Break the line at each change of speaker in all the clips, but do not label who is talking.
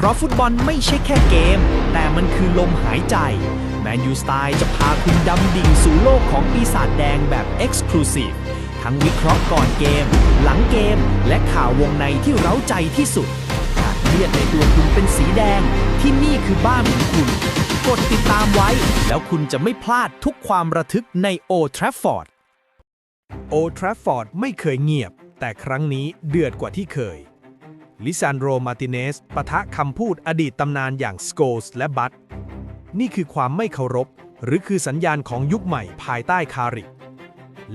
เพราะฟุตบอลไม่ใช่แค่เกม แต่มันคือลมหายใจ แมนยูสไตล์จะพาคุณดำดิ่งสู่โลกของปีศาจแดงแบบ Exclusive ทั้งวิเคราะห์ก่อนเกม หลังเกม และข่าววงในที่เร้าใจที่สุดหากเลือดในตัวคุณเป็นสีแดง ที่นี่คือบ้านของคุณ กดติดตามไว้ แล้วคุณจะไม่พลาดทุกความระทึกในโอทราฟฟอร์ดโอทราฟฟอร์ดไม่เคยเงียบ แต่ครั้งนี้เดือดกว่าที่เคย ลิซานโดมาติเนสปะทะคำพูดอดีตตำนานอย่างสโกส์และบัต นี่คือความไม่เคารพ หรือคือสัญญาณของยุคใหม่ภายใต้คาริก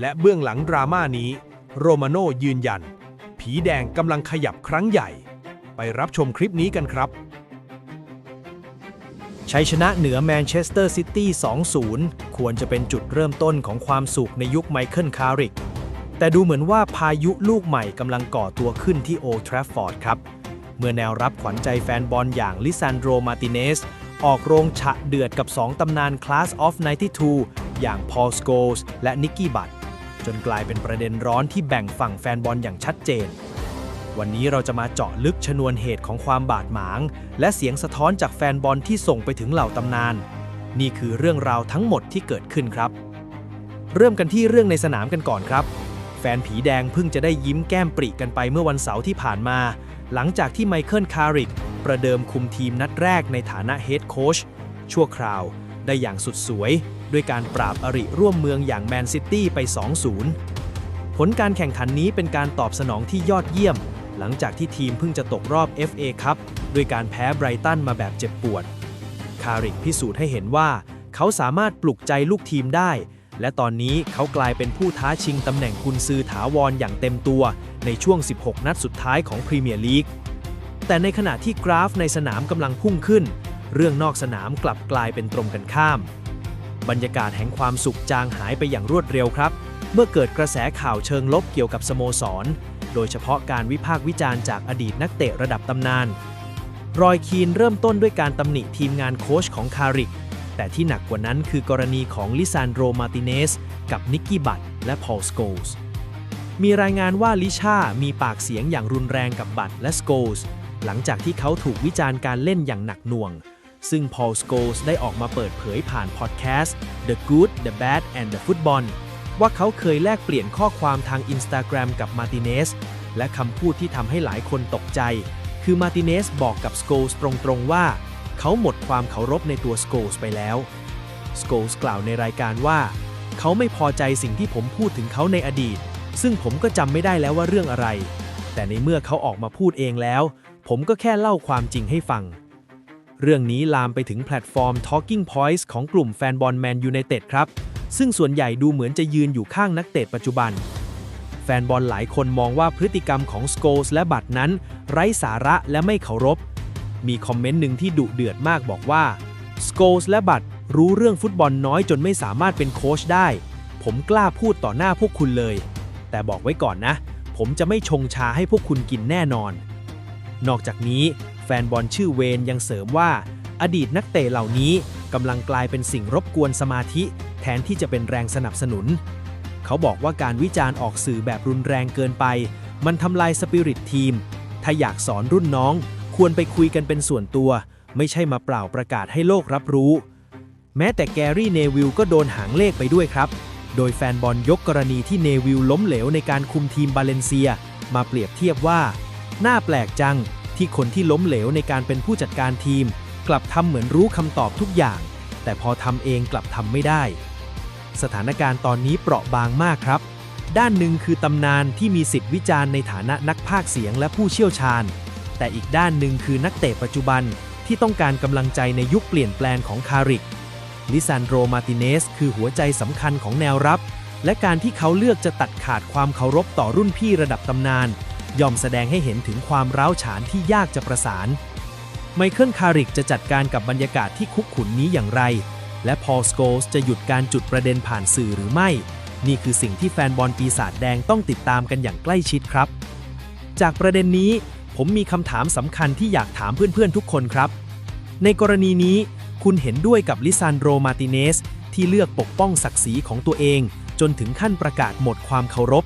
และเบื้องหลังดราม่านี้ โรมาโนยืนยัน ผีแดงกำลังขยับครั้งใหญ่ ไปรับชมคลิปนี้กันครับ ชัยชนะเหนือแมนเชสเตอร์ซิตี้ 2-0 ควรจะเป็นจุดเริ่มต้นของความสุขในยุคไมเคิลคาริก แต่ดูเหมือนว่าพายุลูกใหม่กำลังก่อตัวขึ้นที่โอทราฟฟอร์ดครับ เมื่อแนวรับขวัญใจแฟนบอลอย่างลิซานโดมาติเนส ออกโรงฉะเดือดกับ 2 ตำนานคลาสออฟ92 อย่างพอลสโกสและนิกกี้บัตจนกลายเป็นประเด็นร้อนที่แบ่งฝั่งแฟนบอลอย่างชัดเจน วันนี้เราจะมาเจาะลึกชนวนเหตุของความบาดหมาง และเสียงสะท้อนจากแฟนบอลที่ส่งไปถึงเหล่าตำนาน นี่คือเรื่องราวทั้งหมดที่เกิดขึ้นครับ เริ่มกันที่เรื่องในสนามกันก่อนครับ ฟนผีแดงเพิ่งจะได้ยิ้มแก้มปริกันไปเมื่อวันเสาร์ที่ผ่านมา หลังจากที่ไมเคิลคาริกประเดิมคุมทีมนัดแรกในฐานะเฮดโค้ชชั่วคราวได้อย่างสุดสวย ด้วยการปราบอริร่วมเมืองอย่างแมนซิตี้ไป 2-0 ผลการแข่งขันนี้เป็นการตอบสนองที่ยอดเยี่ยม หลังจากที่ทีมเพิ่งจะตกรอบ FA ครับด้วยการแพ้ไบรตันมาแบบเจ็บปวด คาริกพิสูจน์ให้เห็นว่า เขาสามารถปลุกใจลูกทีมได้ และตอนนี้เขากลายเป็นผู้ท้าชิงตำแหน่งกุนซือถาวรอย่างเต็มตัวในช่วง 16 นัดสุดท้ายของพรีเมียร์ลีก แต่ในขณะที่กราฟในสนามกำลังพุ่งขึ้น เรื่องนอกสนามกลับกลายเป็นตรงกันข้าม บรรยากาศแห่งความสุขจางหายไปอย่างรวดเร็วครับ เมื่อเกิดกระแสข่าวเชิงลบเกี่ยวกับสโมสร โดยเฉพาะการวิพากษ์วิจารณ์จากอดีตนักเตะระดับตำนาน รอยคีนเริ่มต้นด้วยการตำหนิทีมงานโค้ชของคาริก แต่ที่หนักกว่านั้นคือกรณีของลิซานโดมาติเนสกับนิกกี้บัตและพอลสโกลส์มีรายงานว่าลิชามีปากเสียงอย่างรุนแรงกับบัตและสโกลส์หลังจากที่เขาถูกวิจารณ์การเล่นอย่างหนักหน่วง ซึ่งพอลสโกลส์ได้ออกมาเปิดเผยผ่านพอดแคสต์ The Good, The Bad and The Football ว่าเขาเคยแลกเปลี่ยนข้อความทาง Instagram กับมาติเนสและคำพูดที่ทำให้หลายคนตกใจ คือมาติเนสบอกกับสโกลส์ตรงๆว่า เขาหมดความเคารพในตัวสโกลส์ไปแล้ว สโกลส์กล่าวในรายการว่า เขาไม่พอใจสิ่งที่ผมพูดถึงเขาในอดีต ซึ่งผมก็จำไม่ได้แล้วว่าเรื่องอะไร แต่ในเมื่อเขาออกมาพูดเองแล้ว ผมก็แค่เล่าความจริงให้ฟัง เรื่องนี้ลามไปถึงแพลตฟอร์ม Talking Points ของกลุ่มแฟนบอลแมนยูไนเต็ดครับ ซึ่งส่วนใหญ่ดูเหมือนจะยืนอยู่ข้างนักเตะปัจจุบันแฟนบอลหลายคนมองว่าพฤติกรรมของสโกลส์และบัตนั้น ไร้สาระและไม่เคารพ มีคอมเมนต์หนึ่งที่ดุเดือดมากบอกว่าสโกลส์และบัตรู้เรื่องฟุตบอลน้อยจนไม่สามารถเป็นโค้ชได้ ผมกล้าพูดต่อหน้าพวกคุณเลย แต่บอกไว้ก่อนนะ ผมจะไม่ชงชาให้พวกคุณกินแน่นอน นอกจากนี้แฟนบอลชื่อเวนยังเสริมว่า อดีตนักเตะเหล่านี้กำลังกลายเป็นสิ่งรบกวนสมาธิ แทนที่จะเป็นแรงสนับสนุน เขาบอกว่าการวิจารณ์ออกสื่อแบบรุนแรงเกินไป มันทำลายสปิริตทีม ถ้าอยากสอนรุ่นน้อง ควรไปคุยกันเป็นส่วนตัว ไม่ใช่มาเปล่าประกาศให้โลกรับรู้ แม้แต่แกรี่เนวิลก็โดนหางเลขไปด้วยครับ โดยแฟนบอลยกกรณีที่เนวิลล้มเหลวในการคุมทีมบาเลนเซีย มาเปรียบเทียบว่า น่าแปลกจังที่คนที่ล้มเหลวในการเป็นผู้จัดการทีม กลับทำเหมือนรู้คำตอบทุกอย่าง แต่พอทำเองกลับทำไม่ได้ สถานการณ์ตอนนี้เปราะบางมากครับ ด้านหนึ่งคือตำนานที่มีสิทธิ์วิจารณ์ในฐานะนักพากย์เสียงและผู้เชี่ยวชาญ แต่อีกด้านหนึ่งคือนักเตะปัจจุบันที่ต้องการกำลังใจในยุคเปลี่ยนแปลงของคาริก ลิซานโดมาติเนสคือหัวใจสำคัญของแนวรับ และการที่เขาเลือกจะตัดขาดความเคารพต่อรุ่นพี่ระดับตำนาน ย่อมแสดงให้เห็นถึงความร้าวฉานที่ยากจะประสาน ไมเคิลคาริกจะจัดการกับบรรยากาศที่คุกขุนนี้อย่างไร และพอลสโกสจะหยุดการจุดประเด็นผ่านสื่อหรือไม่ นี่คือสิ่งที่แฟนบอลปีศาจแดงต้องติดตามกันอย่างใกล้ชิดครับ จากประเด็นนี้ ผมมีคำถามสำคัญที่อยากถามเพื่อนๆทุกคนครับ ในกรณีนี้คุณเห็นด้วยกับลิซานโดมาติเนสที่เลือกปกป้องศักดิ์ศรีของตัวเอง จนถึงขั้นประกาศหมดความเคารพ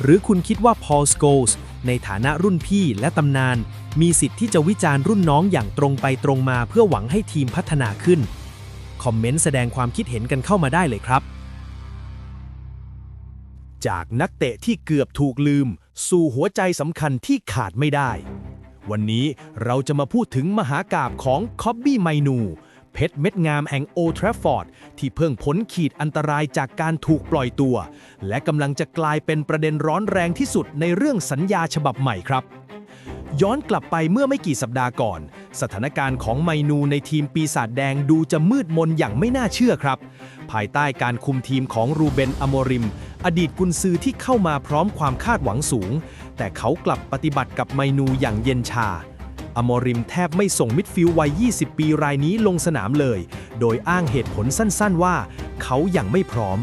หรือคุณคิดว่าพอลสโกลส์
ในฐานะรุ่นพี่และตำนาน มีสิทธิ์ที่จะวิจารณ์รุ่นน้องอย่างตรงไปตรงมาเพื่อหวังให้ทีมพัฒนาขึ้น คอมเมนต์แสดงความคิดเห็นกันเข้ามาได้เลยครับ
จากนักเตะที่เกือบถูกลืม สู่หัวใจสำคัญที่ขาดไม่ได้ วันนี้เราจะมาพูดถึงมหากาบของคอบบี้ไมนูเพชรเม็ดงามแห่งโอทราฟอร์ด ที่เพิ่งพ้นขีดอันตรายจากการถูกปล่อยตัว และกำลังจะกลายเป็นประเด็นร้อนแรงที่สุดในเรื่องสัญญาฉบับใหม่ครับ ย้อนกลับไปเมื่อไม่กี่สัปดาห์ก่อน สถานการณ์ของไมนูในทีมปีศาจแดงดูจะมืดมนอย่างไม่น่าเชื่อครับ ภายใต้การคุมทีมของรูเบนอโมริม อดีตกุนซือที่เข้ามาพร้อมความคาดหวังสูง แต่เขากลับปฏิบัติกับไมนูอย่างเย็นชาอโมริมแทบไม่ส่งมิดฟิลด์วัย 20 ปีรายนี้ลงสนามเลย โดยอ้างเหตุผลสั้นๆว่า เขายัางไม่พร้อม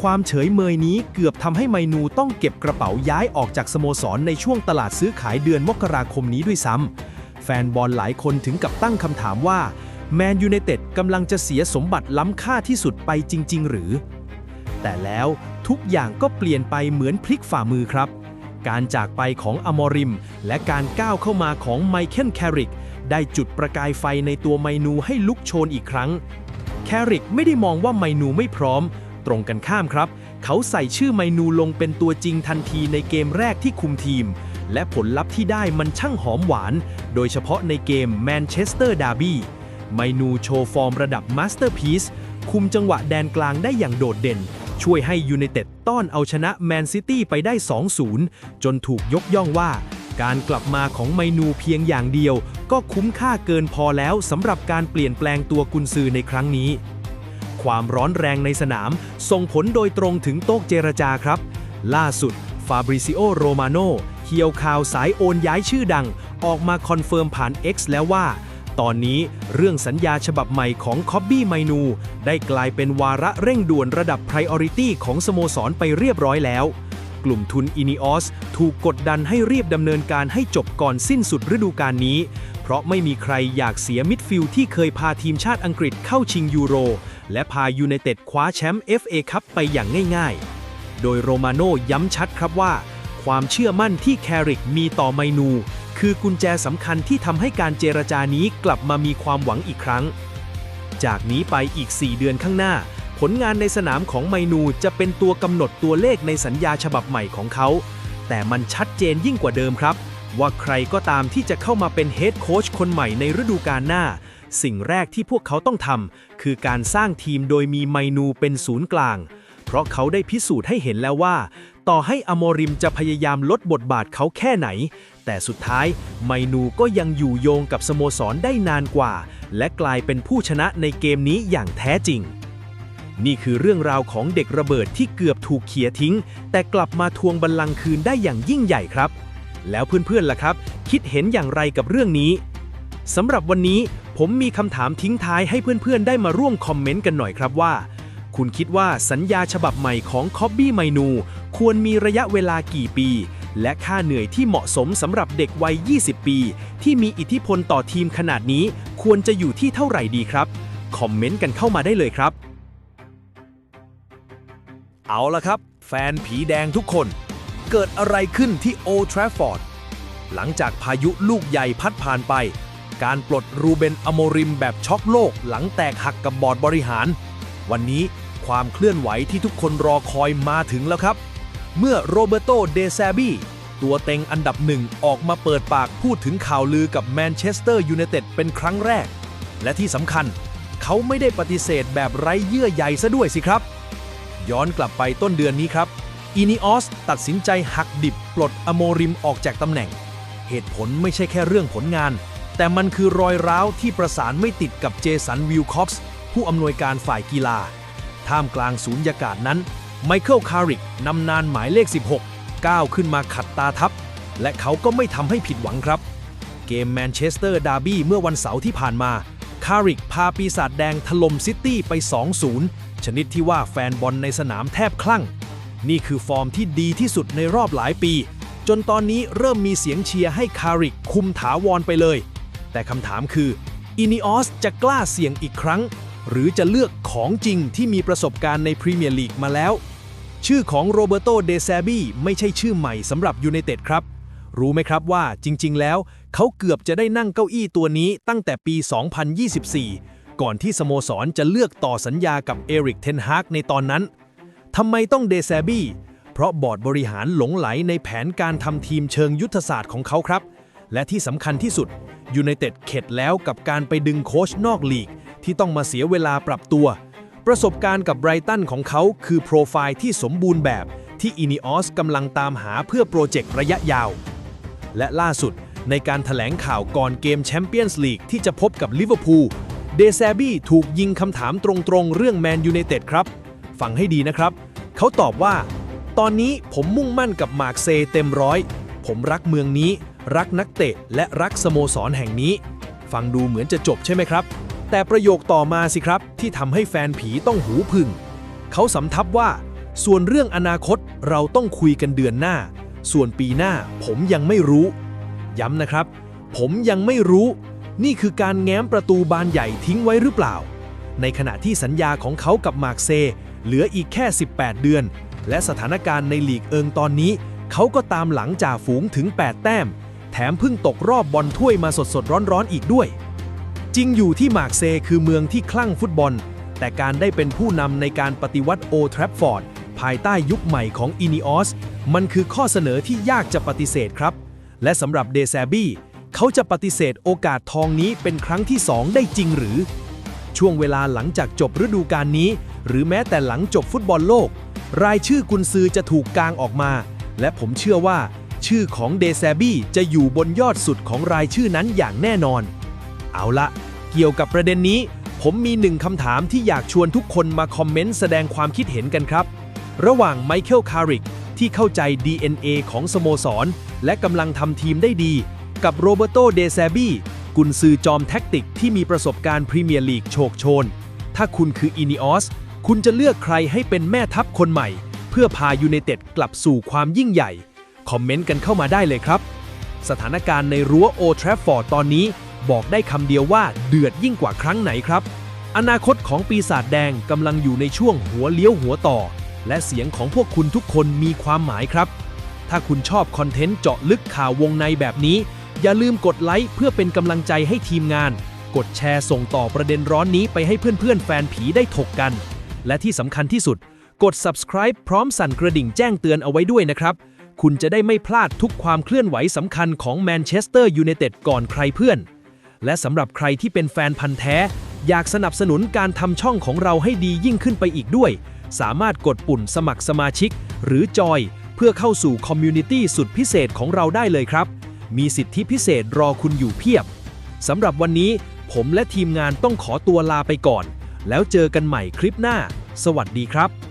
ความเฉยเมยนี้เกือบทำให้ไมนูต้องเก็บกระเป๋าย้ายออกจากสโมสรในช่วงตลาดซื้อขายเดือนมกราคมนี้ด้วยซ้ำแฟนบอลหลายคนถึงกับตั้งคำถามว่าแมนยูไนเต็ดกำลังจะเสียสมบัติล้ำค่าที่สุดไปจริง ๆ หรือ แต่แล้วทุกอย่างก็เปลี่ยนไปเหมือนพลิกฝ่ามือครับ การจากไปของอมอริม และการก้าวเข้ามาของไมเคิลแคริก ได้จุดประกายไฟในตัวไมนูให้ลุกโชนอีกครั้ง แคริกไม่ได้มองว่าไมนูไม่พร้อม ตรงกันข้ามครับ เขาใส่ชื่อไมนูลงเป็นตัวจริงทันทีในเกมแรกที่คุมทีม และผลลัพธ์ที่ได้มันช่างหอมหวาน โดยเฉพาะในเกมแมนเชสเตอร์ดาร์บี้ไมนูโชว์ฟอร์มระดับมาสเตอร์พีซคุมจังหวะแดนกลางได้อย่างโดดเด่น ช่วยให้ยูไนเต็ดต้อนเอาชนะแมนซิตี้ไปได้ 2-0 จนถูกยกย่องว่า การกลับมาของไมนูเพียงอย่างเดียว ก็คุ้มค่าเกินพอแล้วสำหรับการเปลี่ยนแปลงตัวกุนซือในครั้งนี้ ความร้อนแรงในสนาม ส่งผลโดยตรงถึงโต๊ะเจรจาครับ ล่าสุดฟาบริซิโอโรมาโนเฮียวข่าวสายโอนย้ายชื่อดัง ออกมาคอนเฟิร์มผ่าน X แล้วว่า ตอนนี้เรื่องสัญญาฉบับใหม่ของคอบบี้ไมนู ได้กลายเป็นวาระเร่งด่วนระดับ Priority ของสโมสรไปเรียบร้อยแล้วกลุ่มทุนอินิออสถูกกดดันให้รีบดำเนินการให้จบก่อนสิ้นสุดฤดูกาลนี้ เพราะไม่มีใครอยากเสียมิดฟิลด์ที่เคยพาทีมชาติอังกฤษเข้าชิงยูโร และพายูไนเต็ดคว้าแชมป์ FA คัพไปอย่างง่ายๆ โดยโรมาโน่ย้ำชัดครับว่า ความเชื่อมั่นที่แคริกมีต่อไมนู คือกุญแจสำคัญที่ทำให้การเจรจานี้กลับมามีความหวังอีกครั้ง จากนี้ไปอีก 4 เดือนข้างหน้า ผลงานในสนามของไมนูจะเป็นตัวกำหนดตัวเลขในสัญญาฉบับใหม่ของเขา แต่มันชัดเจนยิ่งกว่าเดิมครับ ว่าใครก็ตามที่จะเข้ามาเป็นเฮดโค้ชคนใหม่ในฤดูกาลหน้า สิ่งแรกที่พวกเขาต้องทำคือการสร้างทีมโดยมีไมนูเป็นศูนย์กลาง เพราะเขาได้พิสูจน์ให้เห็นแล้วว่า ต่อให้อโมริมจะพยายามลดบทบาทเขาแค่ไหน แต่สุดท้ายไมนูก็ยังอยู่โยงกับสโมสรได้นานกว่า และกลายเป็นผู้ชนะในเกมนี้อย่างแท้จริงนี่คือเรื่องราวของเด็กระเบิดที่เกือบถูกเขี่ยทิ้ง แต่กลับมาทวงบัลลังก์คืนได้อย่างยิ่งใหญ่ครับ แล้วเพื่อนๆล่ะครับ คิดเห็นอย่างไรกับเรื่องนี้สำหรับวันนี้ ผมมีคำถามทิ้งท้ายให้เพื่อนๆ ได้มาร่วมคอมเมนต์กันหน่อยครับว่า คุณคิดว่าสัญญาฉบับใหม่ของคอบบี้ไมนู ควรมีระยะเวลากี่ปี และค่าเหนื่อยที่เหมาะสมสำหรับเด็กวัย 20 ปี ที่มีอิทธิพลต่อทีมขนาดนี้ ควรจะอยู่ที่เท่าไหร่ดีครับ คอมเมนต์กันเข้ามาได้เลยครับ เอาละครับ แฟนผีแดงทุกคน เกิดอะไรขึ้นที่โอทราฟอร์ดหลังจากพายุลูกใหญ่พัดผ่านไป การปลดรูเบนอโมริมแบบช็อกโลกหลังแตกหักกับบอร์ดบริหาร วันนี้ความเคลื่อนไหวที่ทุกคนรอคอยมาถึงแล้วครับ เมื่อโรเบโตเดซาบีตัวเต็งอันดับหนึ่งออกมาเปิดปากพูดถึงข่าวลือกับแมนเชสเตอร์ยูไนเต็ดเป็นครั้งแรก และที่สำคัญ เขาไม่ได้ปฏิเสธแบบไร้เยื่อใยซะด้วยสิครับ ย้อนกลับไปต้นเดือนนี้ครับอินิออสตัดสินใจหักดิบปลดอโมริมออกจากตำแหน่ง เหตุผลไม่ใช่แค่เรื่องผลงาน แต่มันคือรอยร้าวที่ประสานไม่ติดกับเจสันวิลคอปส์ผู้อำนวยการฝ่ายกีฬา ท่ามกลางศูนยากาศนั้น ไมเคิลคาริกนำนานหมายเลข 16 ก้าวขึ้นมาขัดตาทัพและเขาก็ไม่ทำให้ผิดหวังครับ เกมแมนเชสเตอร์ดาร์บี้เมื่อวันเสาร์ที่ผ่านมา คาริกพาปีศาจแดงถล่มซิตี้ไป 2-0 ชนิดที่ว่าแฟนบอลในสนามแทบคลั่ง นี่คือฟอร์มที่ดีที่สุดในรอบหลายปีจนตอนนี้เริ่มมีเสียงเชียร์ให้คาริกคุมถาวรไปเลย แต่คำถามคืออินิออสจะกล้าเสี่ยงอีกครั้ง หรือจะเลือกของจริงที่มีประสบการณ์ในพรีเมียร์ลีกมาแล้ว ชื่อของโรเบโตเดซาบีไม่ใช่ชื่อใหม่สำหรับยูไนเต็ดครับ รู้ไหมครับว่าจริง ๆ แล้ว เขาเกือบจะได้นั่งเก้าอี้ตัวนี้ตั้งแต่ปี 2024 ก่อนที่สโมสรจะเลือกต่อสัญญากับเอริกเทนฮากในตอนนั้นทำไมต้องเดแซบี้เพราะบอร์ดบริหารหลงไหลในแผนการทำทีมเชิงยุทธศาสตร์ของเขาครับ และที่สำคัญที่สุด ยูไนเต็ดเข็ดแล้วกับการไปดึงโค้ชนอกลีก ที่ต้องมาเสียเวลาปรับตัว ประสบการณ์กับไบรตันของเขาคือโปรไฟล์ที่สมบูรณ์แบบ ที่อินิออสกำลังตามหาเพื่อโปรเจกต์ระยะยาว และล่าสุดในการถแถลงข่าวก่อนเกมแชมเปี้ยนส์ลีกที่จะพบกับลิเวอร์พูลเดแซบี้ถูกยิงคำถามตรงๆ เรื่องแมนยูไนเต็ดครับ ฟังให้ดีนะครับ เขาตอบว่า ตอนนี้ผมมุ่งมั่นกับมาร์กเซเต็มร้อย ผมรักเมืองนี้ รักนักเตะและรักสโมสรแห่งนี้ ฟังดูเหมือนจะจบใช่ไหมครับ แต่ประโยคต่อมาสิครับ ที่ทำให้แฟนผีต้องหูพึ่ง เขาสำทับว่า ส่วนเรื่องอนาคตเราต้องคุยกันเดือนหน้า ส่วนปีหน้าผมยังไม่รู้ ย้ำนะครับ ผมยังไม่รู้ นี่คือการแง้มประตูบานใหญ่ทิ้งไว้หรือเปล่า ในขณะที่สัญญาของเขากับมาร์กเซเหลืออีกแค่ 18 เดือน และสถานการณ์ในลีกเอิงตอนนี้ เขาก็ตามหลังจ่าฝูงถึง 8 แต้ม แถมเพิ่งตกรอบบอลถ้วยมาสดๆร้อนๆอีกด้วย จริงอยู่ที่มาร์กเซคือเมืองที่คลั่งฟุตบอล แต่การได้เป็นผู้นำในการปฏิวัติโอทรัฟฟอร์ดภายใต้ยุคใหม่ของอินิออสมันคือข้อเสนอที่ยากจะปฏิเสธครับ และสำหรับเดแซบี้เขาจะปฏิเสธโอกาสทองนี้เป็นครั้งที่ 2 ได้จริงหรือ ช่วงเวลาหลังจากจบฤดูกาลนี้ หรือแม้แต่หลังจบฟุตบอลโลก รายชื่อกุนซือจะถูกกางออกมา และผมเชื่อว่า ชื่อของเดซบี้จะอยู่บนยอดสุดของรายชื่อนั้นอย่างแน่นอน เอาละ เกี่ยวกับประเด็นนี้ ผมมีหนึ่งคำถามที่อยากชวนทุกคนมาคอมเมนต์แสดงความคิดเห็นกันครับ ระหว่างไมเคิลคาริกที่เข้าใจ DNA ของสโมสร และกำลังทำทีมได้ดี กับโรเบโตเดซบี้กุนซือจอมแท็กติกที่มีประสบการณ์พรีเมียร์ลีกโชคโชน ถ้าคุณคืออินิออสคุณจะเลือกใครให้เป็นแม่ทัพคนใหม่ เพื่อพายูไนเต็ดกลับสู่ความยิ่งใหญ่ คอมเมนต์กันเข้ามาได้เลยครับ สถานการณ์ในรั้วโอทราฟฟอร์ดตอนนี้บอกได้คำเดียวว่าเดือดยิ่งกว่าครั้งไหนครับ อนาคตของปีศาจแดงกำลังอยู่ในช่วงหัวเลี้ยวหัวต่อ และเสียงของพวกคุณทุกคนมีความหมายครับ ถ้าคุณชอบคอนเทนต์เจาะลึกข่าววงในแบบนี้ อย่าลืมกดไลค์เพื่อเป็นกำลังใจให้ทีมงาน กดแชร์ส่งต่อประเด็นร้อนนี้ไปให้เพื่อนๆ แฟนผีได้ถกกัน และที่สำคัญที่สุด กด subscribe พร้อมสั่นกระดิ่งแจ้งเตือนเอาไว้ด้วยนะครับ คุณจะได้ไม่พลาดทุกความเคลื่อนไหวสำคัญของแมนเชสเตอร์ยูไนเต็ดก่อนใครเพื่อน และสำหรับใครที่เป็นแฟนพันธ์แท้ อยากสนับสนุนการทำช่องของเราให้ดียิ่งขึ้นไปอีกด้วย สามารถกดปุ่มสมัครสมาชิก หรือจอยเพื่อเข้าสู่คอมมูนิตี้สุดพิเศษของเราได้เลยครับ มีสิทธิพิเศษรอคุณอยู่เพียบสำหรับวันนี้ ผมและทีมงานต้องขอตัวลาไปก่อน แล้วเจอกันใหม่คลิปหน้า สวัสดีครับ